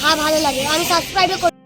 হ্যাঁ ভালো লাগে। আমি সাবস্ক্রাইবও করি।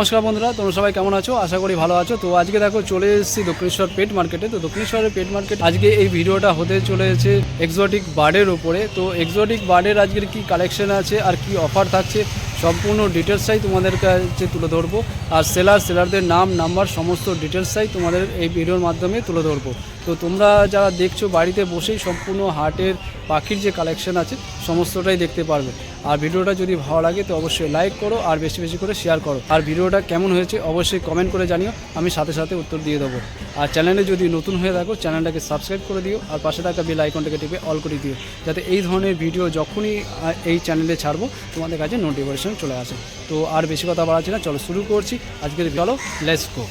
নমস্কার বন্ধুরা, তোমরা সবাই কেমন আছো? আশা করি ভালো আছো। তো আজকে দেখো, চলে এসেছি দক্ষিণেশ্বর পেট মার্কেটে তো দক্ষিণেশ্বরের পেট মার্কেট আজকে এই ভিডিওটা হতে চলেছে এক্সোটিক বার্ডের উপরে। তো এক্সোটিক বার্ডের আজকের কি কালেকশন আছে আর কি অফার থাকছে, সম্পূর্ণ ডিটেলসটাই তোমাদের কাছে তুলে ধরবো। আর সেলার সেলারদের নাম নাম্বার সমস্ত ডিটেলসটাই তোমাদের এই ভিডিওর মাধ্যমে তুলে ধরবো। তো তোমরা যারা দেখছ বাড়িতে বসেই সম্পূর্ণ হাটের পাখির যে কালেকশন আছে, সমস্তটাই দেখতে পারবে। আর ভিডিওটা যদি ভালো লাগে তো অবশ্যই লাইক করো আর বেশি বেশি করে শেয়ার করো। আর ভিডিওটা কেমন হয়েছে অবশ্যই কমেন্ট করে জানিও, আমি সাথে সাথে উত্তর দিয়ে দেবো। আর চ্যানেলে যদি নতুন হয়ে থাকো চ্যানেলটাকে সাবস্ক্রাইব করে দিও আর পাশে থাকা বেল আইকনটাকে টিপে অল করে দিও, যাতে এই ধরনের ভিডিও যখনই এই চ্যানেলে ছাড়বো, তোমাদের কাছে নোটিফিকেশন চলে আসে। তো আর বেশি কথা বাড়াচ্ছি না, চলো শুরু করছি। আজকের চলো লেটস গো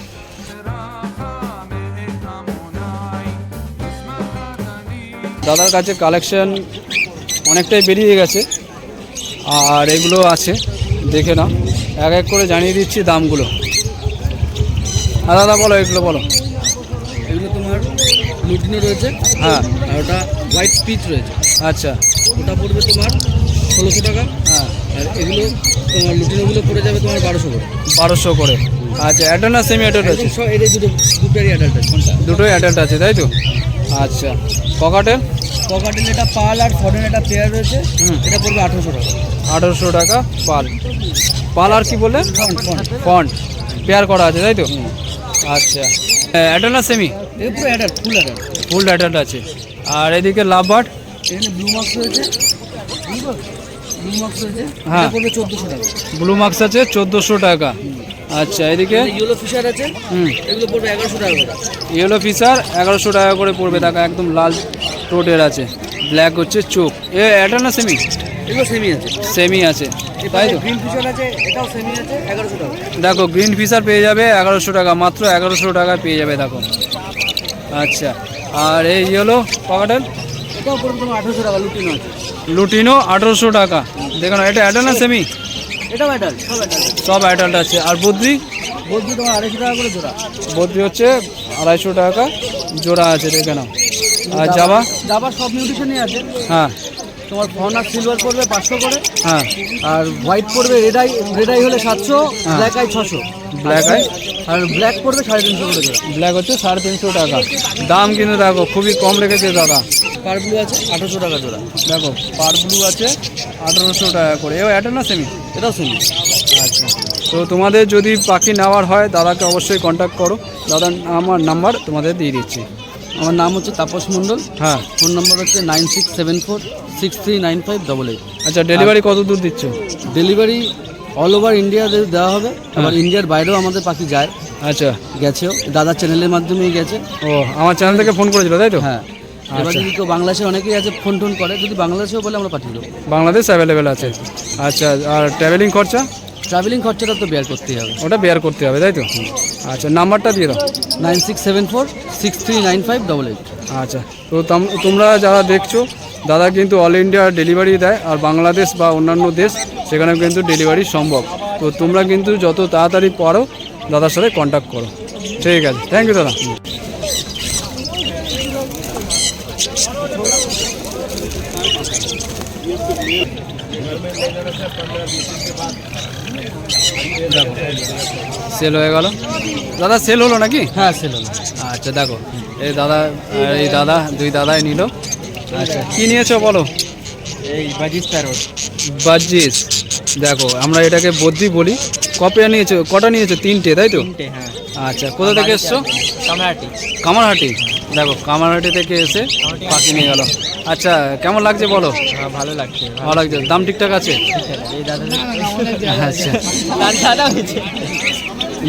দাদার কাছে কালেকশন অনেকটাই বেরিয়ে গেছে। আর এগুলো আছে দেখে না এক এক করে জানিয়ে দিচ্ছি দামগুলো। হ্যাঁ দাদা বলো এগুলো বলো। এগুলো তোমার লুটিনো রয়েছে হ্যাঁ। আর ওটা হোয়াইট পিচ রয়েছে। আচ্ছা। ওটা পড়বে তোমার ষোলোশো টাকা। হ্যাঁ। আর এগুলো তোমার লুটিনোগুলো পড়ে যাবে তোমার বারোশো করে। বারোশো করে। আচ্ছা অ্যাডাল্ট না সেমি অ্যাডাল্ট আছে? একদম সব এর দুটো দুটোরই অ্যাডাল্ট আছে। কোনটা দুটোই অ্যাডাল্ট আছে তাই তো? আচ্ছা। ককাটেল? পকাটেল এটা পাল আর ফরেন এটা পেয়ার রয়েছে। এটা পড়বে আঠেরোশো টাকা। আঠারোশো টাকা পাল। পাল আর কি বললেন? ফন্ট পেয়ার করা আছে তাই তো? আচ্ছা। অ্যাডাল্ট না সেমি এটা পুরো adult full adult full adult আছে। আর এদিকে লাভ বার্ড এখানে ব্লু মার্কস রয়েছে। ব্লু মার্কস রয়েছে হ্যাঁ। পড়বে চোদ্দোশো টাকা। ব্লু মার্কস আছে চোদ্দোশো টাকা। আচ্ছা এদিকে? ইয়েলো ফিশার আছে। হুম। এগুলো পড়বে এগারোশো টাকা করে। ইয়েলো ফিসার এগারোশো টাকা করে পড়বে টাকা একদম লাল টোটের আছে। ব্ল্যাক হচ্ছে চোখ। এ এটা না সেমি এগুলো সেমি আছে। সেমি আছে। তাই তো? গ্রিন ফিশার আছে এটাও সেমি আছে এগারোশো টাকা। দেখো গ্রিন ফিসার পেয়ে যাবে এগারোশো টাকা মাত্র এগারোশো টাকা পেয়ে যাবে দেখো। আচ্ছা আর এই ইয়েলো পকেটেল? এটাও পড়বে তোমার আঠেরোশো টাকা লুটিনো আছে। লুটিনো আঠেরোশো টাকা। দেখো না এটা অ্যাডাল না সেমি এটাও অ্যাডাল্ট সব অ্যাডাল্ট সব অ্যাডাল্ট আছে। আর বদ্রি? বদ্রি তোমার আড়াইশো টাকা করে জোড়া। বদ্রি হচ্ছে আড়াইশো টাকা। জোড়া আছে দেখে নাও আর জাবা? জাবার সব নিউট্রিশনই আছে। হ্যাঁ। তোমার ফন আর সিলভার পড়বে পাঁচশো করে। হ্যাঁ। আর হোয়াইট পড়বে রেড আই রেড আই হলে সাতশো। ব্ল্যাক আই ছশো। ব্ল্যাক আই আর ব্ল্যাক পড়বে সাড়ে তিনশো করে ব্ল্যাক হচ্ছে সাড়ে তিনশো টাকা। দাম কিন্তু দেখো খুবই কম রেখেছে দাদা। পার ব্লু আছে আঠারোশো টাকা জোড়া। দেখো পার ব্লু আছে আঠেরোশো টাকা করে। এও অ্যাটেল না সেমি এটাও সেমি আচ্ছা। তো তোমাদের যদি পাখি নেওয়ার হয় দাদাকে অবশ্যই কন্ট্যাক্ট করো। দাদার আমার নাম্বার তোমাদের দিয়ে দিচ্ছি। আমার নাম হচ্ছে তাপস মণ্ডল। হ্যাঁ। ফোন নম্বর হচ্ছে nine six seven four six three nine five double eight আচ্ছা ডেলিভারি কত দূর দিচ্ছ? ডেলিভারি অল ওভার ইন্ডিয়া দেওয়া হবে। আবার ইন্ডিয়ার বাইরেও আমাদের পাখি যায়। আচ্ছা। গেছেও। দাদার চ্যানেলের মাধ্যমেই গেছে। ও আমার চ্যানেল থেকে ফোন করেছিল তাই তো? হ্যাঁ। এবার আচ্ছা। যদি কেউ বাংলাদেশে অনেকেই আছে ফোন টোন করে যদি বাংলাদেশেও বলে আমরা পাঠিয়ে দেবো। বাংলাদেশ অ্যাভেলেবেল আছে। আচ্ছা আর ট্রাভেলিং খরচা? ট্রাভেলিং খরচাটা তো বেয়ার করতেই হবে। ওটা বেয়ার করতে হবে তাই তো? আচ্ছা নাম্বারটা দিয়ে দাও। Nine six seven four six three nine five double eight আচ্ছা তো তোমরা যারা দেখছ দাদা কিন্তু অল ইন্ডিয়া ডেলিভারি দেয় আর বাংলাদেশ বা অন্যান্য দেশ সেখানে কিন্তু ডেলিভারি সম্ভব। তো তোমরা কিন্তু যত তাড়াতাড়ি পারো দাদার সাথে কন্ট্যাক্ট করো। ঠিক আছে। থ্যাংক ইউ দাদা। সেল হয়ে গেল। দাদা সেল হলো নাকি? হ্যাঁ সেল হলো। আচ্ছা দেখো এই দাদা এই দাদা দুই দাদাই নিল। আচ্ছা কি নিয়েছো বলো? এই বাজিস প্যারোট বাজিস দেখো আমরা এটাকে বদ্রি বলি। কপে নিয়েছো? কটা নিয়েছো? তিনটে তাই তো? হ্যাঁ। আচ্ছা কোথা থেকে এসছো? কামাটি কামারহাটি। দেখো কামারহাটি থেকে এসে পাখি নিয়ে গেল। আচ্ছা কেমন লাগছে বলো? হ্যাঁ ভালো লাগছে ভালো লাগছে। দাম ঠিকঠাক আছে? আচ্ছা।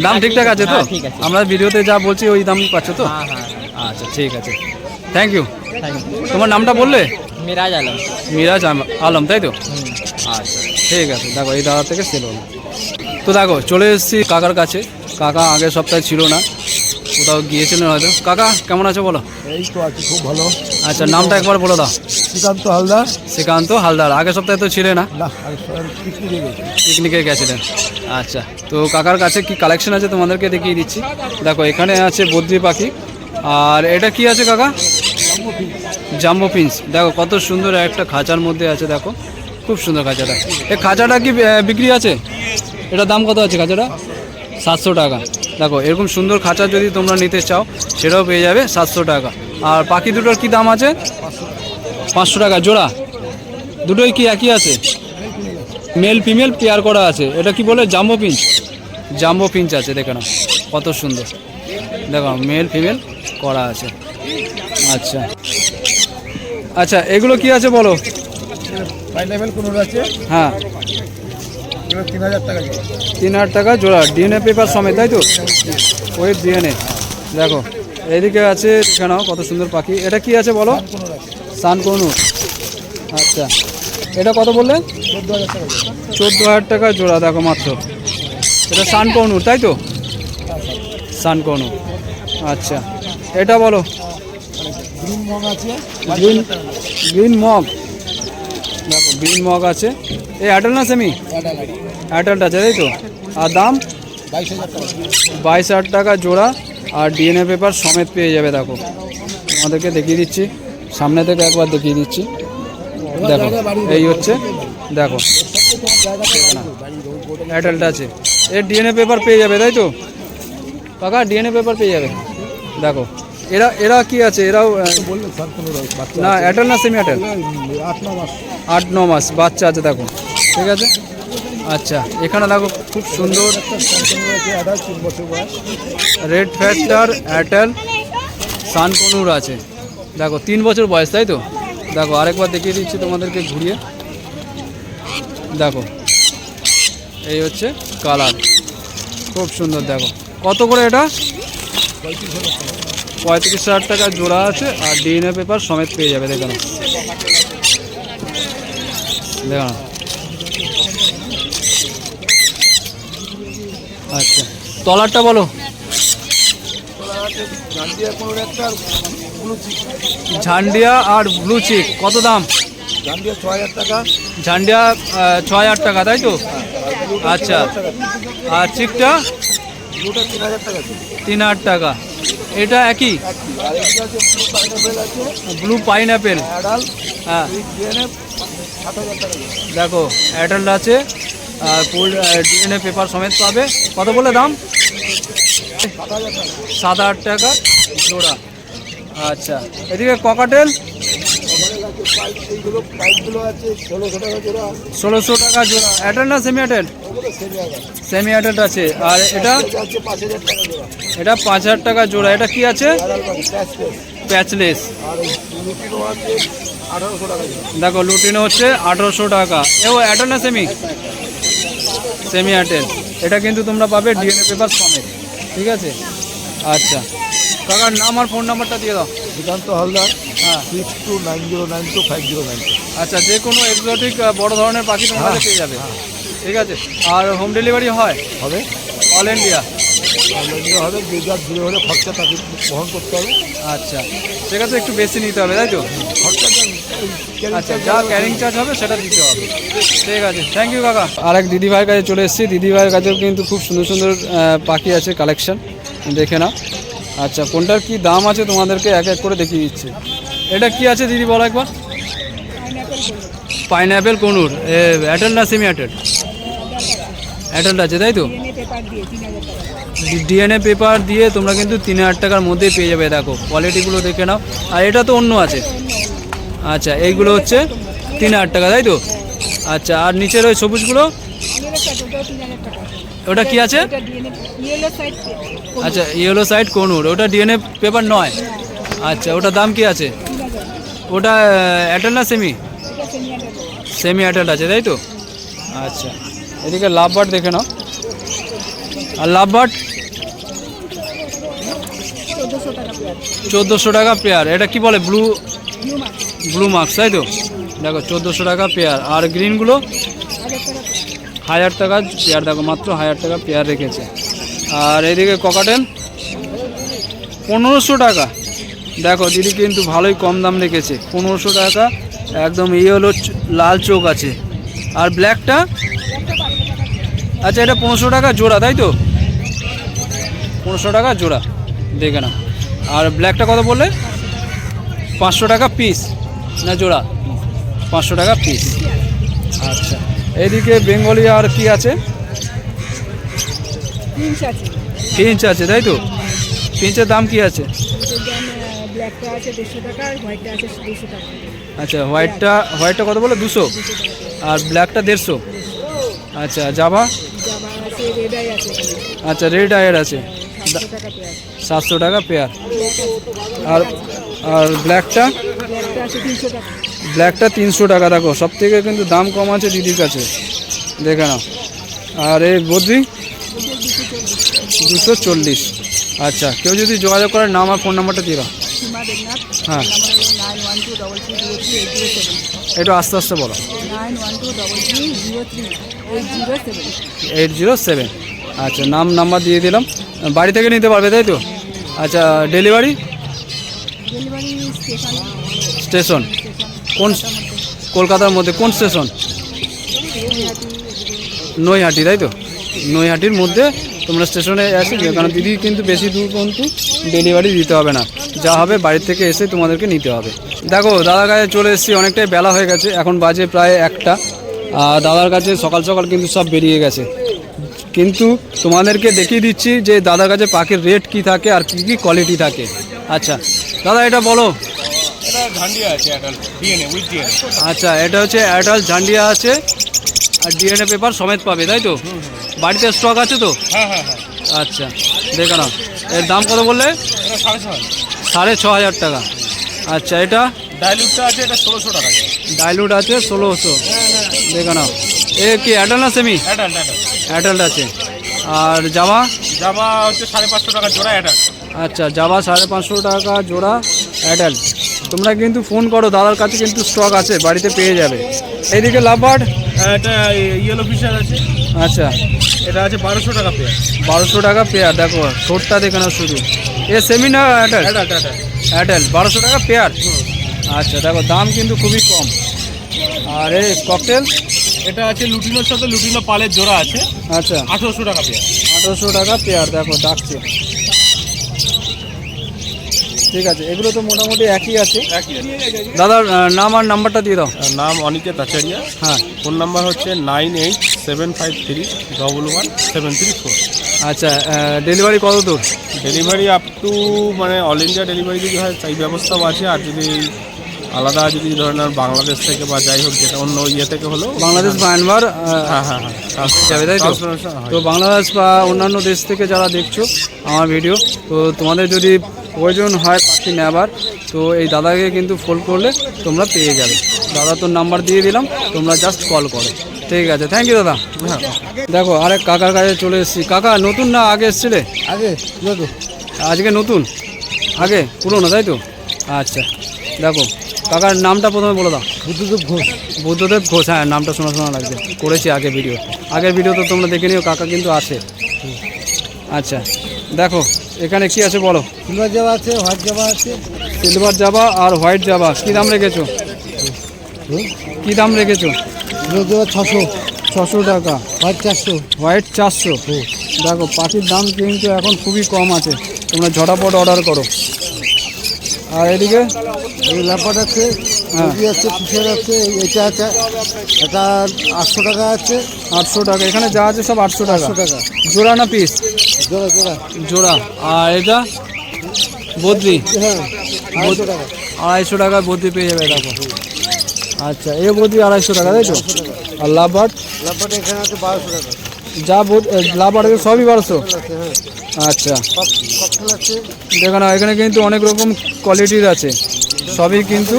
দাম ঠিকঠাক আছে তো? হ্যাঁ, ঠিক আছে। আমরা ভিডিওতে যা বলছি ওই দাম পাচ্ছ তো? হ্যাঁ হ্যাঁ আচ্ছা ঠিক আছে। থ্যাংক ইউ তোমার নামটা বললে? মিরাজ আলম। মিরাজ আলম তাই তো? আচ্ছা ঠিক আছে। দেখো এই দাদা থেকে সেল হলো। তো দেখো চলে এসেছি কাকার কাছে। কাকা আগের সপ্তাহে ছিল না। কোথাও গিয়েছিলেন হয়তো? কাকা কেমন আছো বলো? এই তো আছি খুব ভালো। আচ্ছা নামটা একবার বলো দাও। শ্রীকান্ত হালদার। শ্রীকান্ত হালদার। আগের সপ্তাহে তো ছিলে না। পিকনিকে গেছিলেন। আচ্ছা তো কাকার কাছে কি কালেকশন আছে তোমাদেরকে দেখিয়ে দিচ্ছি। দেখো, এখানে আছে বদ্রি পাখি। আর এটা কি আছে কাকা? জাম্বো পিন্স দেখো, কত সুন্দর একটা খাঁচার মধ্যে আছে, দেখো। খুব সুন্দর খাঁচাটা। এই খাঁচাটা কি বিক্রি আছে? এটা দাম কত আছে খাঁচাটা? সাতশো টাকা। দেখো, এরকম সুন্দর খাঁচা যদি তোমরা নিতে চাও, সেটাও পেয়ে যাবে সাতশো টাকা। আর পাখি দুটোর কি দাম আছে? পাঁচশো টাকা। জোড়া? দুটোই কি একই আছে? মেল ফিমেল পেয়ার করা আছে। এটা কি বলে? Jumbo pinch. জাম্বো পিঞ্চ আছে দেখে নাও। কত সুন্দর। দেখো মেল ফিমেল করা আছে। আচ্ছা। আচ্ছা এগুলো কি আছে বলো? আছে। হ্যাঁ। তিন হাজার টাকা জোড়া। ডিএনএ পেপার সমেত তাই তো? ওই ডিএনএ। দেখো এইদিকে আছে নাও কত সুন্দর পাখি। এটা কি আছে বলো? কোনো সানকনু আচ্ছা। এটা কত বললে? চোদ্দ হাজার টাকা জোড়া, দেখো মাত্র। এটা সানকনুর তাই তো? সানকনু। আচ্ছা এটা বলো। Green mug green mug. দেখো, গ্রিন মগ আছে। এই অ্যাটেল না সেমি? অ্যাটেলটা আছে, তাই তো? আর দাম? বাইশ হাজার টাকা জোড়া। আর ডিএনএ পেপার সমেত পেয়ে যাবে, দেখো। আমাদেরকে দেখিয়ে দিচ্ছি। সামনে থেকে একবার দেখিয়ে দিচ্ছি। দেখো, এই হচ্ছে, দেখো। অ্যাটেলটা আছে। এর ডিএনএ পেপার পেয়ে যাবে, তাই তো? কাকা ডিএনএ পেপার পেয়ে যাবে। দেখো, এরা এরা কি আছে? এরাও না অ্যাটেল না সেমি অ্যাটেল আট, ন মাস, বাচ্চা আছে, দেখো। ঠিক আছে? আচ্ছা এখানে দেখো, খুব সুন্দর। রেড ফ্যাক্টর অ্যাটেল সানকনুর আছে। দেখো, তিন বছর বয়স, তাই তো? দেখো, আরেকবার দেখিয়ে দিচ্ছি তোমাদেরকে ঘুরিয়ে। দেখো, এই হচ্ছে কালার। খুব সুন্দর, দেখো। কত করে এটা? পঁয়ত্রিশ হাজার টাকা জোড়া আছে, আর ডিএনএ পেপার সমেত পেয়ে যাবে, দেখো দেখো আচ্ছা তলারটা বলো গান্ডিয়া কোনো একটা ব্লু চিক ঝান্ডিয়া আর ব্লু চিক কত দাম? গান্ডিয়া ছ হাজার টাকা। ঝান্ডিয়া আহ, ছ হাজার টাকা তাই তো? আচ্ছা। আর চিকটা তিন হাজার টাকা এটা একই? ব্লু পাইনঅ্যাপেল অ্যাডাল হ্যাঁ। দেখো অ্যাডাল্ট আছে আর ডিএনএ পেপার সমেত পাবে। কত বলে দাম? সাত হাজার টাকা, জোড়া। আচ্ছা এদিকে ককাটেল? ষোলোশো টাকা জোড়া। অ্যাডাল্ট না সেমি অ্যাডাল্ট সেমি অ্যাডাল্ট আছে। আর এটা? এটা পাঁচ হাজার টাকা জোড়া। এটা কি আছে? প্যাচলেস দেখো, লুটিনো হচ্ছে আঠারোশো টাকা। এও অ্যাটেল না সেমি সেমি অ্যাটেল এটা কিন্তু তোমরা পাবে ডিএনএ পেপার সমেত। ঠিক আছে? আচ্ছা। কাকার নাম আর ফোন নাম্বারটা দিয়ে দাও। শ্রীকান্ত হালদার হ্যাঁ। Six two nine zero nine two five zero nine আচ্ছা যে কোনো এক্সোটিক বড় ধরনের পাখি তোমরা হ্যাঁ, পেয়ে যাবে। ঠিক আছে? আর হোম ডেলিভারি হয়? হবে। অল ইন্ডিয়া অনলাইনে হবে যে যার দূরে হলে খরচা তাকে বহন করতে হবে। আচ্ছা। সেক্ষেত্রে একটু বেশি নিতে হবে তাই তো? খরচা আচ্ছা যা ক্যারিং চার্জ হবে সেটা দিতে হবে। ঠিক আছে থ্যাংক ইউ কাকা। আর এক দিদিভাইয়ের কাছে চলে এসেছি। দিদিভাইয়ের কাছেও কিন্তু খুব সুন্দর সুন্দর পাখি আছে কালেকশন দেখে নাও। আচ্ছা কোনটার কি দাম আছে তোমাদেরকে এক এক করে দেখিয়ে দিচ্ছি। এটা কি আছে দিদি, বলো একবার। পাইনঅ্যাপেল কোনুর। অ্যাটেল না সেমি অ্যাটেল অ্যাটেল আছে, তাই তো? ডিএনএ পেপার দিয়ে তোমরা কিন্তু তিন হাজার টাকার মধ্যেই পেয়ে যাবে, দেখো। কোয়ালিটিগুলো দেখে নাও। আর এটা তো অন্য আছে। আচ্ছা এইগুলো হচ্ছে তিন হাজার টাকা, তাই তো? আচ্ছা আর নিচের ওই সবুজগুলো? ওটা কি আছে? আচ্ছা ইয়েলো সাইড কোনুর, ওটা ডিএনএ পেপার নয়। আচ্ছা ওটার দাম কি আছে? ওটা অ্যাটেল না সেমি সেমি অ্যাটেল আছে, তাই তো? আচ্ছা এদিকে লাভ বার্ড দেখে নাও। আর লাভ বার্ড চোদ্দোশো টাকা পেয়ার এটা কি বলে ব্লু ব্লু মার্কস তাই তো? দেখো, চোদ্দোশো টাকা পেয়ার আর গ্রিনগুলো হাজার টাকা পেয়ার দেখো, মাত্র হাজার টাকা পেয়ার রেখেছে। আর এদিকে ককাটেল পনেরোশো টাকা। দেখো, দিদি কিন্তু ভালোই কম দাম রেখেছে। পনেরোশো টাকা, একদম এই হলো লাল চোখ আছে। আর ব্ল্যাকটা আচ্ছা এটা পনেরোশো টাকা জোড়া, তাই তো? পনেরোশো টাকা জোড়া, দেখে না আর ব্ল্যাকটা কত বললে? পাঁচশো টাকা পিস না জোড়া? পাঁচশো টাকা পিস আচ্ছা। এইদিকে বেঙ্গলি আর কি আছে? ফিঞ্চ আছে। তাই তো? ফিঞ্চের দাম কি আছে? আচ্ছা হোয়াইটটা হোয়াইটটা কত বলে? দুশো? আর ব্ল্যাকটা দেড়শো? আচ্ছা জাভা আচ্ছা রেড আয়ের আছে। সাতশো টাকা পেয়ার আর আর ব্ল্যাকটা ব্ল্যাকটা তিনশো টাকা দেখো সব থেকে কিন্তু দাম কম আছে দিদির কাছে। দেখে নাও। আর এই বদ্রি? দুশো চল্লিশ। আচ্ছা কেউ যদি যোগাযোগ করে নাম আর ফোন নাম্বারটা দেবনাথ হ্যাঁ। একটু আস্তে আস্তে বলো। এইট জিরো সেভেন আচ্ছা নাম নাম্বার দিয়ে দিলাম। বাড়ি থেকে নিতে পারবে তাই তো? আচ্ছা ডেলিভারি ডেলিভারি স্টেশন? কোন কলকাতার মধ্যে কোন স্টেশন? নৈহাটি, তাই তো? নৈহাটির মধ্যে তোমরা স্টেশনে এসে কারণ দিদি কিন্তু বেশি দূর কিন্তু ডেলিভারি দিতে হবে না। যা হবে বাড়ির থেকে এসে তোমাদেরকে নিতে হবে। দেখো, দাদার কাছে চলে এসেছি, অনেকটাই বেলা হয়ে গেছে, এখন বাজে প্রায় একটা। আর দাদার কাছে সকাল সকাল কিন্তু সব বেরিয়ে গেছে। কিন্তু তোমাদেরকে দেখিয়ে দিচ্ছি যে দাদার কাছে পাখির রেট কি থাকে আর কি কি কোয়ালিটি থাকে। আচ্ছা দাদা এটা বলো ঝান্ডিয়া আছে অ্যাডাল্ট ডিএনএ উইথ ডিএনএ আচ্ছা এটা হচ্ছে অ্যাডাল্ট ঝান্ডিয়া আছে আর ডিএনএ পেপার সমেত পাবে তাই তো? বাড়িতে স্টক আছে তো? হ্যাঁ হ্যাঁ হ্যাঁ। আচ্ছা দেখে নাও। এর দাম কত বললে? সাড়ে ছ হাজার টাকা। আচ্ছা এটা? ডাইলুটটা আছে এটা ষোলোশো টাকা। ডাইলুট আছে ষোলোশো। দেখে নাও। এ কি অ্যাডাল্ট না সেমি অ্যাডাল্ট অ্যাডাল্ট অ্যাডাল্ট আছে। আর জামা? জামা হচ্ছে সাড়ে পাঁচশো টাকা জোড়া অ্যাডাল্ট আচ্ছা জামা সাড়ে পাঁচশো টাকা জোড়া অ্যাডাল্ট তোমরা কিন্তু ফোন করো দাদার কাছে কিন্তু স্টক আছে বাড়িতে পেয়ে যাবে। এইদিকে লাভবার্ড এটা ইয়েলো ফিশার আছে। আচ্ছা। এটা আছে বারোশো টাকা পেয়ার বারোশো টাকা পেয়ার দেখো ঠোঁটটা দেখে নাও শুধু। এ সেমি না অ্যাডাল্ট অ্যাডাল্ট বারোশো টাকা পেয়ার আচ্ছা দেখো দাম কিন্তু খুবই কম। আর এই ককটেল এটা আছে লুটিনোর সাথে লুটিনো পালের জোড়া আছে। আচ্ছা। আঠেরোশো টাকা পেয়ার আঠেরোশো টাকা পেয়ার দেখো ডাকছে। ঠিক আছে এগুলো তো মোটামুটি একই আছে। দাদার নাম আর নাম্বারটা দিয়ে দাও। নাম অনিকেত আচারিয়া। হ্যাঁ। ফোন নাম্বার হচ্ছে nine eight seven five three double one seven three four. আচ্ছা ডেলিভারি কত দূর? ডেলিভারি আপ টু মানে অল ইন্ডিয়া ডেলিভারি যদি হয় সেই ব্যবস্থাও আছে। আর যদি আলাদা যদি ধরেন আর বাংলাদেশ থেকে বা যাই হোক যেটা অন্য ইয়ে থেকে হলো। বাংলাদেশ মায়ানমার হ্যাঁ হ্যাঁ হ্যাঁ। যাবে তাই তো? তো বাংলাদেশ বা অন্যান্য দেশ থেকে যারা দেখছ আমার ভিডিও তো তোমাদের যদি প্রয়োজন হয় পাখি নেবার। তো এই দাদাকে কিন্তু ফোন করলে তোমরা পেয়ে যাবে। দাদা তোর নাম্বার দিয়ে দিলাম তোমরা জাস্ট কল করো। ঠিক আছে থ্যাংক ইউ দাদা। দেখো আরেক কাকার কাছে চলে এসেছি। কাকা নতুন না আগে এসছিলে? আগে নতুন। আজকে নতুন? আগে? পুরনো তাই তো? আচ্ছা দেখো কাকার নামটা প্রথমে বলে দাও। বুদ্ধদেব ঘোষ। বুদ্ধদেব ঘোষ হ্যাঁ নামটা শোনা শোনা লাগছে। করেছি আগে ভিডিও আগের ভিডিও তো তোমরা দেখে নিও কাকা কিন্তু আছে। আচ্ছা দেখো এখানে কি আছে বলো? সিলভার জাবা আছে হোয়াইট জাবা আছে। সিলভার জাবা আর হোয়াইট জাবা কী দাম রেখেছো? কী দাম রেখেছো? জামা ছশো। ছশো টাকা। হোয়াইট চারশো। হোয়াইট চারশো। দেখো পাখির দাম কিন্তু এখন খুবই কম আছে। তোমরা ঝটাপট অর্ডার করো। আর এদিকে? এই ল্যাপাট আছে মুরগি আছে ফিশার আছে এটা আছে এটা আটশো টাকা আছে। আটশো টাকা এখানে যা আছে সব আটশো টাকা। টাকা। জোড়া না পিস জোড়া জোড়া। জোড়া। আর এটা? বদ্রি হ্যাঁ আড়াইশো টাকা। আড়াইশো টাকায় বদ্রি পেয়ে যাবে এটা। আচ্ছা এ বদ্রি আড়াইশো টাকা তাই তো? আর লাভবার্ড ল্যাপাট এখানে আছে বারোশো টাকা। যা লাভবার্ড সবই বারোশো? হ্যাঁ। আচ্ছা। দেখো না এখানে কিন্তু অনেক রকম কোয়ালিটির আছে। সবই কিন্তু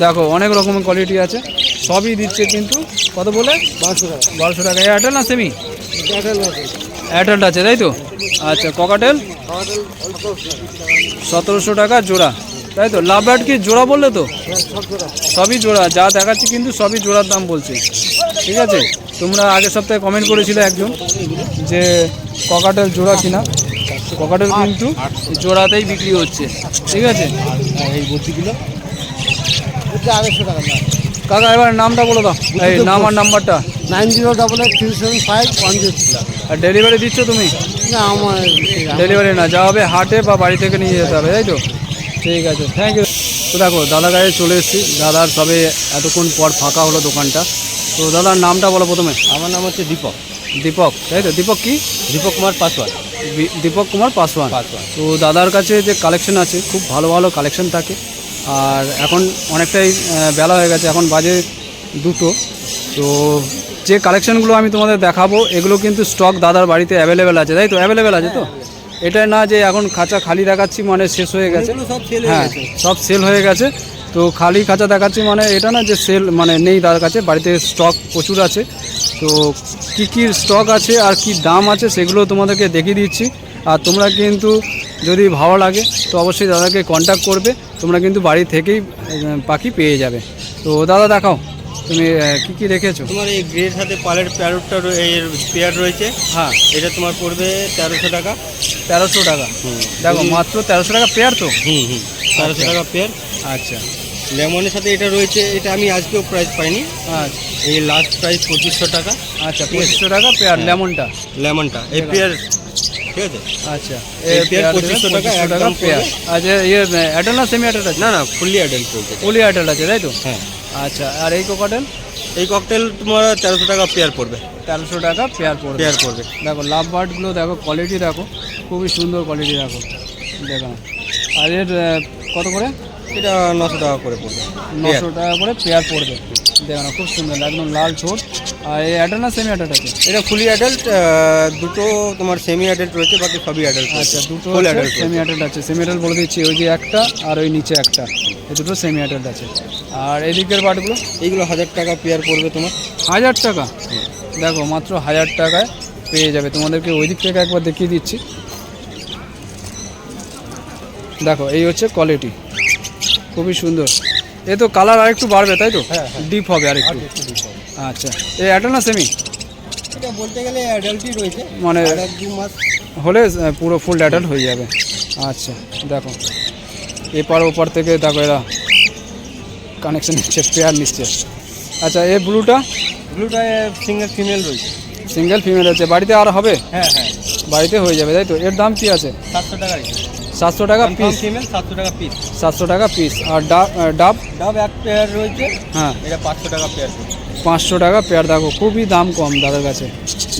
দেখো অনেক রকমের কোয়ালিটি আছে। সবই দিচ্ছে কিন্তু কত বলে? বারোশো টাকা। বারোশো টাকা। এয়ারটেল না সেমি এয়ারটেলটা আছে। তাই তো? আচ্ছা ককাটেল সতেরোশো টাকা জোড়া। তাই তো? লাভ ব্যাট কি জোড়া বললে তো? হ্যাঁ সবই জোড়া। যা দেখাচ্ছি কিন্তু সবই জোড়ার দাম বলছে। ঠিক আছে? তোমরা আগের সপ্তাহে কমেন্ট করেছিলে একজন যে ককাটেল জোড়া কিনা। ককাটেল কিন্তু জোড়াতেই বিক্রি হচ্ছে। ঠিক আছে? এই বত্রিগুলো আড়াইশো টাকা দাম। কাকা এবার নামটা বলে দাও। এই নাম আর নাম্বারটা। Nine zero double eight three seven five one zero আর ডেলিভারি দিচ্ছ তুমি? না আমার ডেলিভারি না যা হবে হাটে বা বাড়ি থেকে নিয়ে যেতে হবে তাই তো? ঠিক আছে থ্যাংক ইউ তো দেখো দাদা গায়ে চলে এসেছি। দাদার সবে এতক্ষণ পর ফাঁকা হলো দোকানটা। তো দাদার নামটা বলো প্রথমে। আমার নাম হচ্ছে দীপক। দীপক তাই তো? দীপক কি? দীপক কুমার পাসওয়ান। দীপক কুমার পাসওয়ান। পাসওয়ান। তো দাদার কাছে যে কালেকশন আছে খুব ভালো ভালো কালেকশন থাকে। আর এখন অনেকটাই বেলা হয়ে গেছে এখন বাজে দুটো। তো যে কালেকশনগুলো আমি তোমাদের দেখাবো এগুলো কিন্তু স্টক দাদার বাড়িতে অ্যাভেলেবেল আছে। তাই তো? অ্যাভেলেবেল আছে তো? এটা না যে এখন খাঁচা খালি দেখাচ্ছি মানে শেষ হয়ে গেছে। হ্যাঁ সব সেল হয়ে গেছে। তো খালি খাঁচা দেখাচ্ছি মানে এটা না যে সেল মানে নেই তার কাছে। বাড়িতে স্টক প্রচুর আছে। তো কি কি স্টক আছে আর কি দাম আছে সেগুলো তোমাদেরকে দেখিয়ে দিচ্ছি। আর তোমরা কিন্তু যদি ভালো লাগে তো অবশ্যই দাদাকে কন্ট্যাক্ট করবে। তোমরা কিন্তু বাড়ি থেকেই পাখি পেয়ে যাবে। তো দাদা দেখাও তুমি কি কি রেখেছো? তোমার এই গ্রের সাথে পালের প্যারোটটা এর পেয়ার রয়েছে। হ্যাঁ। এটা তোমার পড়বে তেরোশো টাকা। তেরোশো টাকা। দেখো মাত্র তেরোশো টাকা পেয়ার তো? হুম হুম। তেরোশো টাকা পেয়ার। আচ্ছা। লেমনের সাথে এটা রয়েছে এটা আমি আজকেও প্রাইস পাইনি। আচ্ছা। এই লাস্ট প্রাইস পঁচিশশো টাকা। আচ্ছা পঁচিশশো টাকা পেয়ার লেমনটা। লেমনটা এই পেয়ার ঠিক আছে? আচ্ছা। এই এই পেয়ার পেয়ার 2500 টাকা, 2500 টাকা পেয়ার। আচ্ছা ইয়ে না সেমি আছে? না ফুললি অ্যাডাল্ট আছে তাই তো? হ্যাঁ। আচ্ছা আর এই ককটেল এই ককটেল তোমার তেরোশো টাকা পেয়ার পড়বে। তেরোশো টাকা পেয়ার পড়বে। পেয়ার পড়বে। দেখো লাভ বার্ডগুলো দেখো কোয়ালিটি দেখো খুবই সুন্দর কোয়ালিটি দেখো। দেখো। আর এর কত করে? এটা নশো টাকা করে পড়বে। নশো টাকা করে পেয়ার পড়বে। দেখো না খুব সুন্দর একদম লাল ছোট আর এই অ্যাডাল না সেমি অ্যাডাল আছে? এটা ফুলি অ্যাডাল্ট দুটো তোমার সেমি অ্যাডাল্ট রয়েছে বাকি সবই অ্যাডাল্ট আচ্ছা দুটো অ্যাডাল্ট সেমি অ্যাডাল্ট আছে। সেমি অ্যাডাল্ট বলে দিচ্ছি ওই যে একটা আর ওই নিচে একটা। এই দুটো সেমি অ্যাডাল্ট আছে। আর এদিকের বার্ডগুলো এইগুলো হাজার টাকা পেয়ার পড়বে তোমার। হাজার টাকা? দেখো মাত্র হাজার টাকায় পেয়ে যাবে। তোমাদেরকে ওই দিক থেকে একবার দেখিয়ে দিচ্ছি। দেখো এই হচ্ছে কোয়ালিটি খুবই সুন্দর। এ তো কালার আর একটু বাড়বে তাই তো? ডিপ হবে আরেকটু। আচ্ছা। এ অ্যাডাল না সেমি এটা বলতে গেলে অ্যাডাল্টই রয়েছে। মানে আর দু মাস। হলে পুরো ফুল অ্যাডাল্ট হয়ে যাবে। আচ্ছা দেখো। এপার ওপার থেকে দেখো এরা কানেকশন নিচ্ছে পেয়ার নিচ্ছে। আচ্ছা এ ব্লুটা ব্লুটা সিঙ্গেল ফিমেল রয়েছে। সিঙ্গেল ফিমেল আছে বাড়িতে আর হবে? হ্যাঁ হ্যাঁ। বাড়িতে হয়ে যাবে তাই তো? এর দাম কি আছে? সাতশো টাকা সাতশো টাকা পিস ফিমেল সাতশো টাকা পিস সাতশো টাকা পিস আর ডাব ডাব? ডাব এক পেয়ার রয়েছে। হ্যাঁ। এটা পাঁচশো টাকা পেয়ার পাঁচশো টাকা পেয়ার দেখো খুবই দাম কম দাদার কাছে।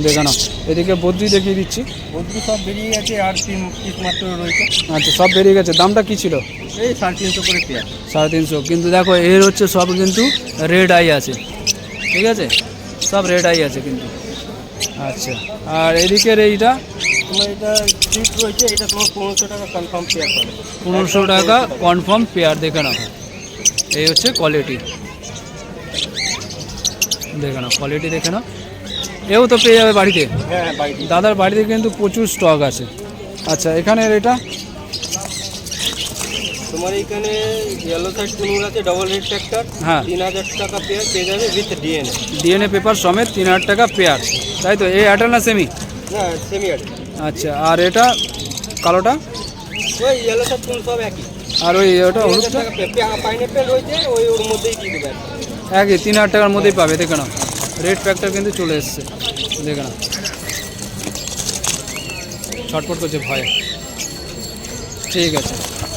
দেখে নাও। এদিকে বদ্রি দেখিয়ে দিচ্ছি। বদ্রি সব বেরিয়ে গেছে আর তিন পিস মাত্র রয়েছে। আচ্ছা সব বেরিয়ে গেছে। দামটা কি ছিল? এই সাড়ে তিনশো করে পেয়ার সাড়ে তিনশো। কিন্তু দেখো এর হচ্ছে সব কিন্তু রেড আই আছে। ঠিক আছে? সব রেড আই আছে কিন্তু। আচ্ছা। আর এদিকের এইটা? তোমার এটা সিট রয়েছে এটা তোমার পনেরোশো টাকা কনফার্ম পেয়ার পাবে। পনেরোশো টাকা কনফার্ম পেয়ার দেখে নাও। এই হচ্ছে কোয়ালিটি দেখে নাও কোয়ালিটি দেখে নাও। এও তো পেয়ে যাবে বাড়িতে। হ্যাঁ হ্যাঁ বাড়িতে। দাদার বাড়িতে কিন্তু প্রচুর স্টক আছে। আচ্ছা এখানে এটা? তোমার এইখানে ইয়েলো সাইড কুনুর আছে ডবল হেড ট্র্যাক্টর হ্যাঁ। তিন হাজার টাকা পেয়ার পেয়ে যাবে উইথ ডিএনএ ডিএনএ পেপার সমেত তিন হাজার টাকা পেয়ার তাই তো? এই অ্যাটাল না সেমি না সেমি আট আচ্ছা আর এটা কালোটা? ওই ইয়েলো সাইড কুন সব একই। আর ওই ওটা হলুদটা? টাকা পেয়ার ওই ওর মধ্যেই দিয়ে দেবে একই তিন হাজার টাকার মধ্যেই পাবে দেখে নাও। রেড ফ্যাক্টর কিন্তু চলে এসছে দেখে নাও। ছটপট করছে ভয়ে। ঠিক আছে।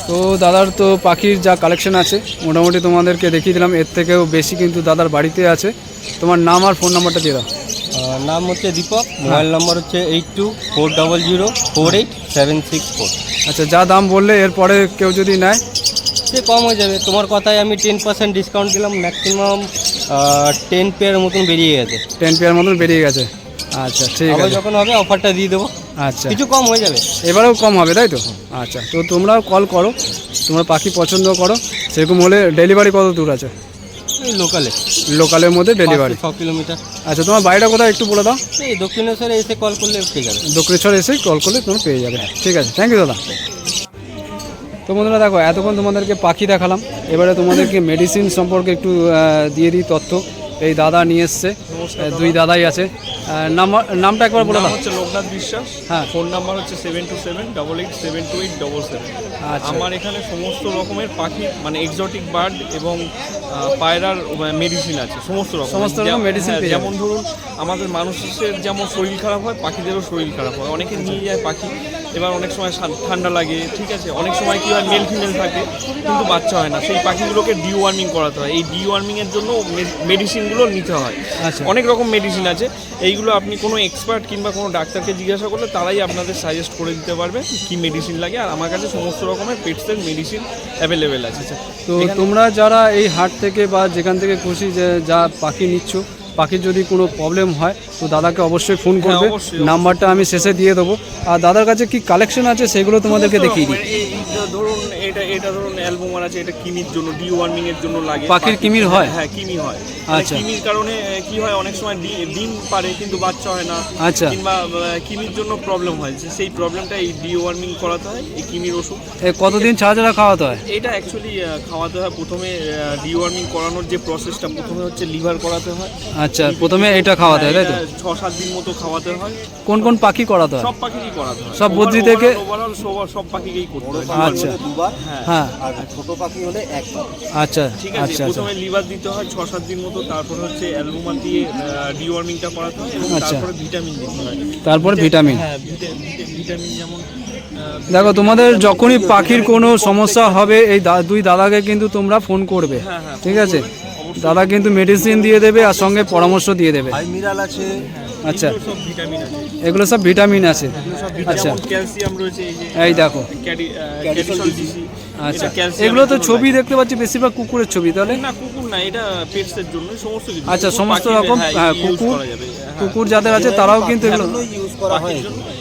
তো দাদার তো পাখির যা কালেকশন আছে মোটামুটি তোমাদেরকে দেখিয়ে দিলাম। এর থেকেও বেশি কিন্তু দাদার বাড়িতে আছে। তোমার নাম আর ফোন নাম্বারটা দিয়ে দাও। নাম হচ্ছে দীপক মোবাইল নম্বর হচ্ছে eight two four double zero four eight seven six four আচ্ছা যা দাম বললে এরপরে কেউ যদি নেয়? সে কম হয়ে যাবে। তোমার কথায় আমি টেন পার্সেন্ট ডিসকাউন্ট দিলাম ম্যাক্সিমাম টেন পেয়ার মতন বেরিয়ে গেছে। টেন পেয়ার মতন বেরিয়ে গেছে। আচ্ছা ঠিক আছে। যখন হবে অফারটা দিয়ে দেবো। আচ্ছা। কিছু কম হয়ে যাবে। এবারেও কম হবে তাই তো? আচ্ছা তো তোমরাও কল করো। তোমরা পাখি পছন্দ করো। সেরকম হলে ডেলিভারি কত দূর আছে? লোকালে লোকালের মধ্যে ডেলিভারি ছ কিলোমিটার আচ্ছা তোমার বাড়িটা কোথায় একটু বলে দাও? এই দক্ষিণেশ্বরে এসে কল করলে পেয়ে যাবে। দক্ষিণেশ্বর এসে কল করলে তুমি পেয়ে যাবে। ঠিক আছে থ্যাংক ইউ দাদা। তো বন্ধুরা দেখো এতক্ষণ তোমাদেরকে পাখি দেখালাম। এবারে তোমাদেরকে মেডিসিন সম্পর্কে একটু দিয়ে দিই তথ্য। এই দাদা নিয়ে এসছে। দুই দাদাই আছে। নাম্বার নামটা একবার বলে দাও। হচ্ছে লোকনাথ বিশ্বাস। হ্যাঁ। ফোন নাম্বার হচ্ছে seven two seven double eight seven two eight double seven. আমার এখানে সমস্ত রকমের পাখি মানে এক্সোটিক বার্ড এবং পায়রার মেডিসিন আছে সমস্ত রকম সমস্ত রকম মেডিসিন যেমন ধরুন আমাদের মানুষের যেমন শরীর খারাপ হয় পাখিদেরও শরীর খারাপ হয়। অনেকে নিয়ে যায় পাখি। এবার অনেক সময় ঠান্ডা লাগে ঠিক আছে? অনেক সময় কি হয় মেল ফিমেল থাকে কিন্তু বাচ্চা হয় না। সেই পাখিগুলোকে ডিওয়ার্মিং করাতে হয়। এই ডিওয়ার্মিং এর জন্য মেডিসিনগুলো নিতে হয়। আচ্ছা। অনেক রকম মেডিসিন আছে। এইগুলো আপনি কোনো এক্সপার্ট কিংবা কোনো ডাক্তারকে জিজ্ঞাসা করলে তারাই আপনাদের সাজেস্ট করে দিতে পারবে কী মেডিসিন লাগে। আর আমার কাছে সমস্ত রকমের পেটসের মেডিসিন অ্যাভেলেবেল আছে। তো তোমরা যারা এই হাট থেকে বা যেখান থেকে খুশি যে যা পাখি নিচ্ছ পাখির যদি কোনো প্রবলেম হয় তো দাদাকে অবশ্যই ফোন করবে। হ্যাঁ, অবশ্যই। নাম্বারটা আমি শেষে দিয়ে দেবো। আর দাদার কাছে কি কালেকশন আছে সেগুলো তোমাদেরকে দেখিয়ে দিই। ধরুন এটা এটা ধরুন অ্যালবুমার আছে এটা কিমির জন্য ডিওয়ার্মিং এর জন্য লাগে। পাখির কিমির হয়? হ্যাঁ কিমি হয়। আচ্ছা। আচ্ছা। কিমির কারণে কি হয় অনেক সময় ডি- ডিম পারে কিন্তু বাচ্চা হয় না। আচ্ছা। কিংবা কিমির জন্য প্রবলেম হয়। যে সেই প্রবলেমটা এই ডিওয়ার্মিং করাতে হয় এই কিমির ওষুধ। কতদিন ছাড়া ছাড়া খাওয়াতে হয়? এটা অ্যাকচুয়ালি খাওয়াতে হয় প্রথমে ডিওয়ার্মিং করানোর যে প্রসেসটা প্রথমে হচ্ছে লিভার করাতে হয়। আচ্ছা প্রথমে এটা খাওয়াতে হয় তাই তো? ছ সাত দিন মতো খাওয়াতে হয়। কোন কোন পাখি করাতে হয়? সব পাখিরই করাতে হয়। সব বদ্রি থেকে- ওভারঅল সব পাখিকেই করতে হয়। আচ্ছা। দুবার হ্যাঁ। আর ছোট পাখি হলে একবার আচ্ছা ঠিক আছে আচ্ছা প্রথমে লিভার দিতে হয় ছ সাত দিন মতো তারপর হচ্ছে অ্যালবুমান দিয়ে ডিওয়ার্মিংটা করাতে হয় এবং আচ্ছা। তারপরে ভিটামিন দিতে হয়। তারপর ভিটামিন হ্যাঁ ভিটা- ভিটা- ভিটামিন যেমন দেখো তোমাদের যখনই পাখির কোনো সমস্যা হবে এই দুই দাদাকে কিন্তু তোমরা ফোন করবে। হ্যাঁ, হ্যাঁ, ঠিক আছে? দাদা কিন্তু মেডিসিন দিয়ে দেবে আর সঙ্গে পরামর্শ দিয়ে দেবে। হাই মিরাল আছে। আচ্ছা। এগুলো সব ভিটামিন আছে। এগুলো সব ভিটামিন আছে। আচ্ছা। ক্যালসিয়াম রয়েছে এই দেখো। আচ্ছা। এগুলো তো ছবি দেখতে পাচ্ছি বেশিরভাগ কুকুরের ছবি তাহলে? না কুকুর না এটা পেটসের জন্য সমস্ত কিছু। আচ্ছা, সমস্ত রকম, হ্যাঁ, কুকুর, করা যাবে, হ্যাঁ। কুকুর যাদের আছে তারাও কিন্তু এগুলো করা হয়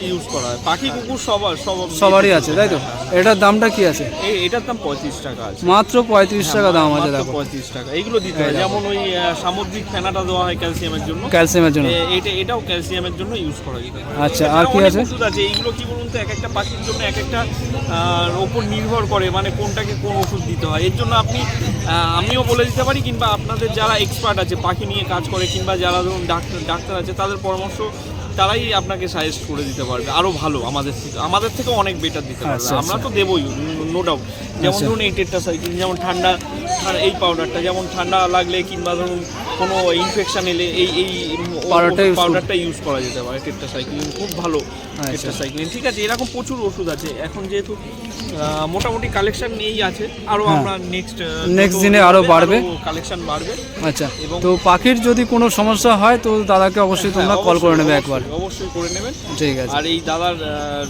ইউজ করা হয়। পাখি কুকুর সবার সব সবারই আছে তাই তো? এটার দামটা কি আছে? এই এটার দাম পঁয়ত্রিশ টাকা আছে। মাত্র পঁয়ত্রিশ টাকা দাম আছে দেখো। পঁয়ত্রিশ টাকা। এইগুলো দিতে হয়। যেমন ওই সামুদ্রিক ফেনাটা দেওয়া হয় ক্যালসিয়ামের জন্য। ক্যালসিয়ামের জন্য। এটা এটাও ক্যালসিয়ামের জন্য ইউজ করা যেতে পারে। আচ্ছা, আর কি আছে? এইগুলো কি বলুন তো? এক একটা পাখির জন্য এক একটা ওপর নির্ভর করে মানে কোনটাকে কোন ওষুধ দিতে হয়। এর জন্য আপনি আমিও বলে দিতে পারি কিংবা আপনাদের যারা এক্সপার্ট আছে পাখি নিয়ে কাজ করে কিংবা যারা ধরুন ডাক্তার ডাক্তার আছে তাদের পরামর্শ তারাই আপনাকে সাজেস্ট করে দিতে পারবে আরও ভালো আমাদের থেকে আমাদের থেকে অনেক বেটার দিতে পারবে আচ্ছা, আমরা আচ্ছা। তো দেবই নো ডাউট যেমন আচ্ছা। ধরুন এই সাইকেল যেমন ঠান্ডা- এই পাউডারটা যেমন ঠান্ডা লাগলে কিংবা ধরুন কোনো ইনফেকশন এলে এই এই পাউডারটা ইউজ করা যেতে পারে টেট্রাসাইক্লিন খুব ভালো আচ্ছা। টেট্রাসাইক্লিন ঠিক আছে এরকম প্রচুর ওষুধ আছে। এখন যেহেতু মোটামুটি কালেকশন এই আছে। আরও হ্যাঁ। আমরা নেক্সট Next দিনে আরও বাড়বে। কালেকশন বাড়বে। আচ্ছা এবং- তো পাখির যদি কোনো সমস্যা হয় তো দাদাকে অবশ্যই তোমরা হ্যাঁ, কল করে নেবে একবার। অবশ্যই করে নেবেন। ঠিক আছে। আর এই দাদার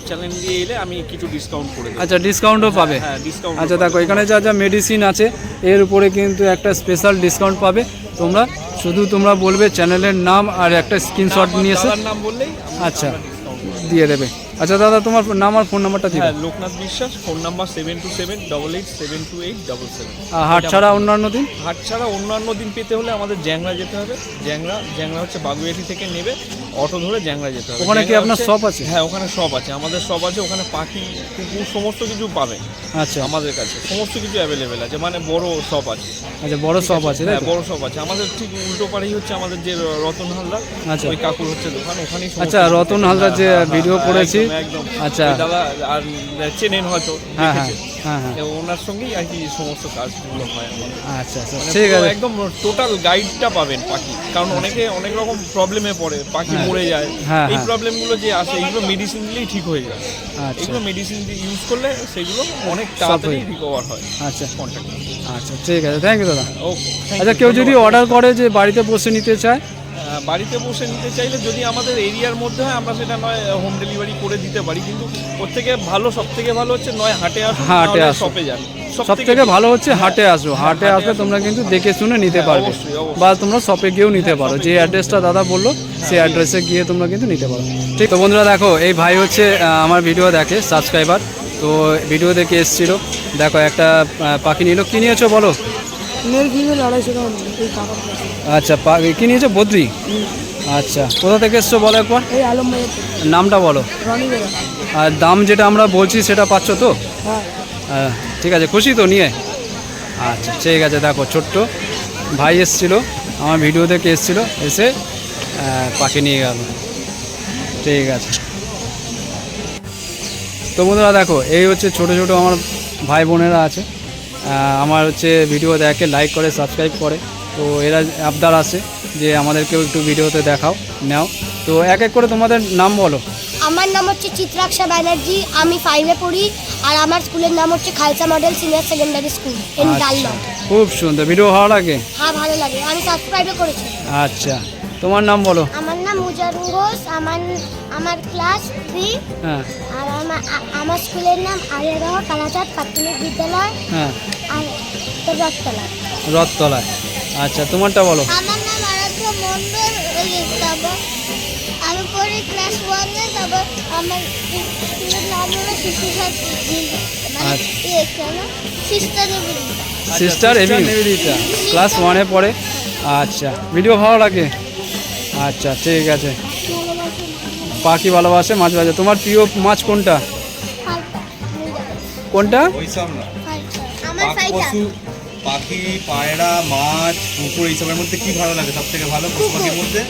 চ্যানেল দিয়ে এলে আমি কিছু ডিসকাউন্ট করে আচ্ছা ডিসকাউন্টও পাবে। হ্যাঁ ডিসকাউন্ট আচ্ছা দেখো এখানে যা যা মেডিসিন আছে এর উপরে কিন্তু একটা স্পেশাল ডিসকাউন্ট পাবে। তোমরা শুধু তোমরা বলবে চ্যানেলের নাম আর একটা স্ক্রিনশট নিয়ে এসে নাম বললেই আচ্ছা দিয়ে দেবে। আচ্ছা দাদা তোমার নাম আর ফোন নাম্বারটা দিও হ্যাঁ Loknath Biswas phone number seven two seven double eight seven two eight double seven হাট ছাড়া অন্যান্য দিন? হাট ছাড়া অন্যান্য দিন পেতে হলে আমাদের জ্যাংরা যেতে হবে। জ্যাংরা জ্যাংরা হচ্ছে বাগুইয়াটি থেকে নেবে। অটো ধরে জ্যাংরা যেতে হবে। ওখানে কি আপনার shop আছে? হ্যাঁ ওখানে সব আছে। আমাদের সব আছে ওখানে পাখি কুকুর সমস্ত কিছু পাবে আচ্ছা। আমাদের কাছে। সমস্ত কিছু অ্যাভেলেবেল আছে মানে বড় শপ আছে। আচ্ছা বড় শপ আছে? হ্যাঁ বড় শপ আছে। আমাদের ঠিক উল্টো পাড়েই হচ্ছে আমাদের যে রতন হালদার আচ্ছা। ওই কাকুর হচ্ছে দোকান ওখানেই আচ্ছা, রতন হালদার যে হ্যাঁ, হ্যাঁ, ভিডিও হ্যাঁ, করেছি। একদম। আচ্ছা। দাদা আর চেনেন হয়তো হ্যাঁ হ্যাঁ। হ্যাঁ হ্যাঁ। ওনার সঙ্গেই আর কি সমস্ত কাজগুলো হয়। আচ্ছা আচ্ছা মানে ঠিক আছে। একদম টোটাল গাইডটা পাবেন পাখি। কারণ অনেকে অনেক রকম প্রবলেমে পড়ে পাখি হ্যাঁ। মরে যায়। এই। প্রবলেমগুলো যে আসে এইগুলো মেডিসিন দিলেই ঠিক হয়ে যায়। আচ্ছা। এগুলো মেডিসিন ইউজ করলে সেগুলো অনেক তাড়াতাড়ি রিকভার হয়। আচ্ছা। কন্ট্যাক্ট আচ্ছা ঠিক আছে। থ্যাংক ইউ দাদা। ওকে আচ্ছা কেউ যদি অর্ডার করে যে বাড়িতে বসে নিতে চায় বাড়িতে বসে নিতে চাইলে যদি আমাদের এরিয়ার মধ্যে হয় আমরা সেটা নয় হোম ডেলিভারি করে দিতে পারি। কিন্তু ওর থেকে ভালো সব থেকে ভালো হচ্ছে নয় হাটে আসুন হাটে। শপে যান। সব থেকে ভালো হচ্ছে হাটে আসো। হাটে আসলে তোমরা কিন্তু দেখে শুনে নিতে হ্যাঁ, পারবে। বা তোমরা শপে গিয়েও নিতে পারো। যে অ্যাড্রেসটা দাদা বলল সেই অ্যাড্রেসে গিয়ে তোমরা কিন্তু নিতে পারো। ঠিক তো বন্ধুরা দেখো এই ভাই হচ্ছে আমার ভিডিও দেখে সাবস্ক্রাইবার তো ভিডিও দেখে এসেছিল। দেখো একটা পাখি নিল। কী নিয়েছো বলো? মেল ফিমেল আড়াইশো টাকা এই কাকার কাছে আচ্ছা পা- কি নিয়েছো? বদ্রি? আচ্ছা কোথা থেকে এসছো বলো একবার? এই নামটা বলো। রনি বেরা আর দাম যেটা আমরা বলছি সেটা পাচ্ছ তো? হ্যাঁ। হ্যাঁ, ঠিক আছে খুশি তো নিয়ে? আচ্ছা ঠিক আছে দেখো ছোট্ট ভাই এসছিল আমার ভিডিও থেকে এসেছিল এসে পাখি নিয়ে গেল। ঠিক আছে। তো বন্ধুরা দেখো এই হচ্ছে ছোট ছোট আমার ভাই বোনেরা আছে। আমার হচ্ছে ভিডিও দেখে লাইক করে সাবস্ক্রাইব করে। তো এরা আবদার আছে যে আমাদেরকেও একটু ভিডিওতে দেখাও নাও। তো এক এক করে তোমাদের নাম বলো। আমার নাম হচ্ছে চিত্রাক্ষা ব্যানার্জি আমি ফাইভে পড়ি। আর আমার স্কুলের নাম হচ্ছে Khalsa model senior secondary school খুব সুন্দর। ভিডিও ভালো লাগে? হ্যাঁ ভালো লাগে। আমি সাবস্ক্রাইবও করেছি। আচ্ছা তোমার নাম বলো। আমার নাম মুজারুল ঘোষ। আমার আমার ক্লাস থ্রি হ্যাঁ। আমার আমার স্কুলের নাম আলিয়াগাঁও কালাচাঁদ প্রাথমিক বিদ্যালয় হ্যাঁ। আর রথতলা রথতলায়। আচ্ছা তোমারটা বলো। আমার নাম আরাধ্য মন্ডল আমি পড়ি ক্লাস ওয়ানে তারপর আমার স্কুলের নাম হলো শিশু সিস্টার নিবেদিতা ক্লাস ওয়ানে পড়ে। আচ্ছা ভিডিও ভালো লাগে? আচ্ছা ঠিক আছে। পাখি ভালোবাসে মাছ ভাজা তোমার প্রিয় মাছ কোনটা? কোনটা? ওইসব না। আমার পাখ- পায়রা মাছ কুকুর এইসবের মধ্যে কি ভালো লাগে সব থেকে ভালো পশু পাখির মধ্যে?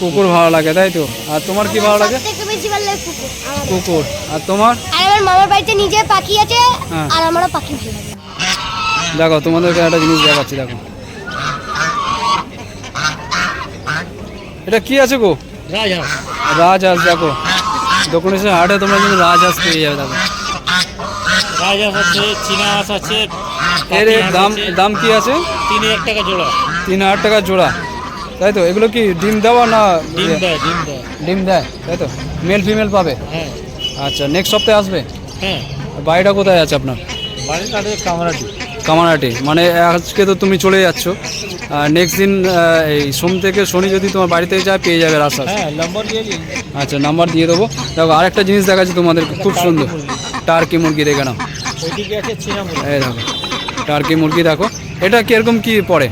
কুকুর। ভালো লাগে তাই তো? আর তোমার কি ভালো লাগে? থেকে বেশি ভালো লাগে কুকুর আর তোমার? আর আমার মামার বাড়িতে নিজের পাখি আছে হ্যাঁ। আর আমারও পাখি ভালো লাগে। দেখো তোমাদেরকে একটা জিনিস দেখাচ্ছি দেখো। এটা কি আছে গো? রাজহাঁস। দেখো। দক্ষিণেশ্বর হাটে তোমরা কিন্তু রাজহাঁস পেয়ে যাবে দেখো। রাজহাঁস আছে চীনা হাঁস আছে এর দাম দাম কি আছে? তিন হাজার টাকা জোড়া। তিন হাজার টাকা জোড়া। তাই তো? এগুলো কি ডিম দেওয়া না ডিম দেয় ডিম দেয়। ডিম দেয় তাই তো? মেল ফিমেল পাবে? হ্যাঁ। আচ্ছা নেক্সট সপ্তাহে আসবে? হ্যাঁ। বাড়িটা কোথায় আছে আপনার? বাড়িটা কামরাটি। কামারহাটি। মানে আজকে তো তুমি চলে যাচ্ছ। নেক্সট দিন এই সোম থেকে শনি যদি তোমার বাড়িতে যায় পেয়ে যাবে রাস্তা হ্যাঁ নম্বর আচ্ছা নাম্বার দিয়ে দেবো। দেখো আরেকটা জিনিস দেখাচ্ছি তোমাদের খুব সুন্দর। টার্কি মুরগি দেখে নাও। এই দেখো টার্কি মুরগি দেখো। এটা কীরকম কি পড়ে?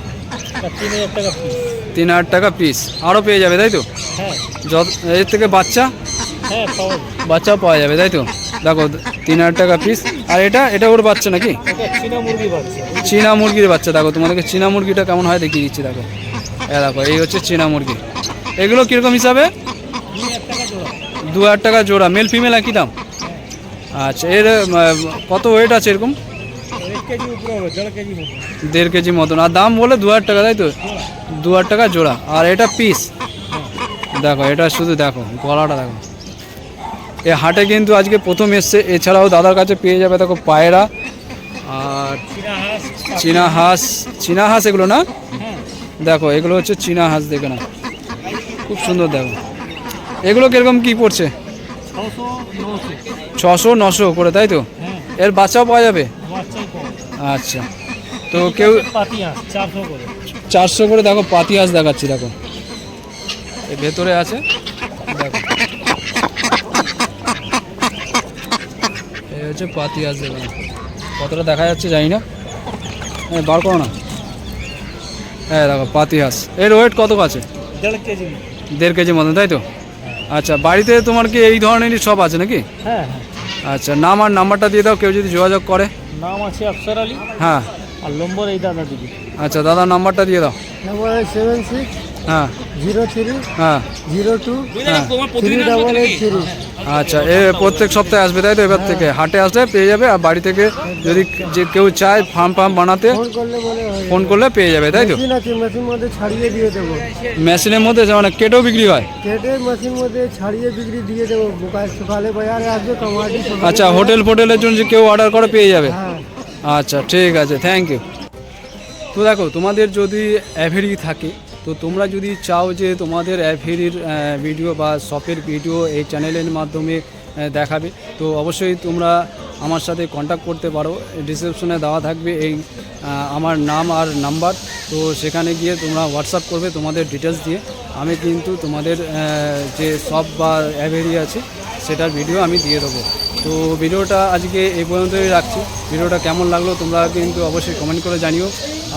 তিন হাজার টাকা পিস আরও পেয়ে যাবে তাই তো? হ্যাঁ। যত এর থেকে বাচ্চা? হ্যাঁ। বাচ্চাও পাওয়া যাবে তাই তো? দেখো তিন হাজার টাকা পিস আর এটা এটা ওর বাচ্চা নাকি? চীনা মুরগির বাচ্চা, দেখো তোমাদেরকে চীনা মুরগিটা কেমন হয় দেখিয়ে দিচ্ছি, দেখো। দেখো, এই হচ্ছে চীনা মুরগি। এগুলো কীরকম হিসাবে? দু হাজার টাকা জোড়া মেল ফিমেল একই দাম? আচ্ছা এর কত ওয়েট আছে এরকম? দেড় কেজি মতন। আর দাম বলে দু হাজার টাকা, তাই তো? দু হাজার টাকা জোড়া। আর এটা পিস দেখো, এটা শুধু দেখো, গলাটা দেখো। এ হাটে কিন্তু আজকে প্রথম এসছে। এছাড়াও দাদার কাছে পেয়ে যাবে দেখো পায়রা আর চীনা হাঁস। চীনা হাঁস এগুলো না? দেখো, এগুলো হচ্ছে চীনা হাঁস, দেখে না খুব সুন্দর, দেখো। এগুলো কীরকম কি পড়ছে? ছশো নশো করে, তাই তো? এর বাচ্চাও পাওয়া যাবে? আচ্ছা। তো কেউ চারশো করে। দেখো, পাতি হাঁস দেখাচ্ছি, দেখো। ভেতরে আছে দেখো এই হচ্ছে পাতি না। কতটা দেখা যাচ্ছে জানি না। হ্যাঁ বার করো না। হ্যাঁ দেখো পাতি হাঁস এর ওয়েট কত আছে? দেড় কেজি। দেড় কেজি মতন তাই তো? আচ্ছা বাড়িতে তোমার কি এই ধরনেরই সব আছে নাকি? হ্যাঁ হ্যাঁ। আচ্ছা নাম আর নাম্বারটা দিয়ে দাও কেউ যদি যোগাযোগ করে। নাম আছে অক্ষর আলী হ্যাঁ। আর নম্বর এই দাদা দিদি। আচ্ছা দাদা নাম্বারটা দিয়ে দাও। Number seven six zero three হ্যাঁ। জিরো টু হ্যাঁ। থ্রি ডাবল এইট থ্রি আচ্ছা এ প্রত্যেক সপ্তাহে আসবে তাই তো? এবার থেকে হাটে আসলে পেয়ে যাবে আর বাড়ি থেকে যদি যে কেউ চায় ফার্ম ফার্ম বানাতে ফোন করলে হয়। পেয়ে যাবে তাই তো? মধ্যে ছাড়িয়ে দিয়ে দেবো। মেশিনের মধ্যে মানে কেটেও বিক্রি হয়? কেটে মেশিন মধ্যে ছাড়িয়ে বিক্রি দিয়ে দেবো। সকালে বাজারে আসবে কমাটি আচ্ছা হোটেল ফোটেলের জন্য যে কেউ অর্ডার করে পেয়ে যাবে? হ্যাঁ। আচ্ছা ঠিক আছে থ্যাংক ইউ তো দেখো তোমাদের যদি অ্যাভেরি থাকে তো তোমরা যদি চাও যে তোমাদের অ্যাভেরির ভিডিও বা শপের ভিডিও এই চ্যানেলের মাধ্যমে দেখাবে, তো অবশ্যই তোমরা আমার সাথে কন্ট্যাক্ট করতে পারো। ডিসক্রিপশনে দেওয়া থাকবে এই আমার নাম আর নাম্বার তো সেখানে গিয়ে তোমরা হোয়াটসঅ্যাপ করবে তোমাদের ডিটেলস দিয়ে। আমি কিন্তু তোমাদের যে শপ বা অ্যাভেরি আছে, সেটার ভিডিও আমি দিয়ে দেবো। তো ভিডিওটা আজকে এই পর্যন্তই রাখছি। ভিডিওটা কেমন লাগল তোমরা কিন্তু অবশ্যই কমেন্ট করে জানিও।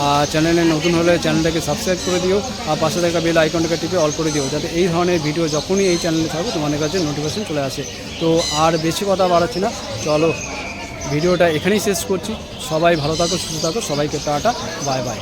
আর চ্যানেলে নতুন হলে চ্যানেলটাকে সাবস্ক্রাইব করে দিও। আর পাশে থাকা বেল আইকনটাকে টিপে অল করে দিও, যাতে এই ধরনের ভিডিও যখনই এই চ্যানেলে থাকবে তোমাদের কাছে নোটিফিকেশন চলে আসে। তো আর বেশি কথা বাড়াচ্ছি না। চলো, ভিডিওটা এখানেই শেষ করছি। সবাই ভালো থাকো, সুস্থ থাকো। সবাইকে টাটা বাই বাই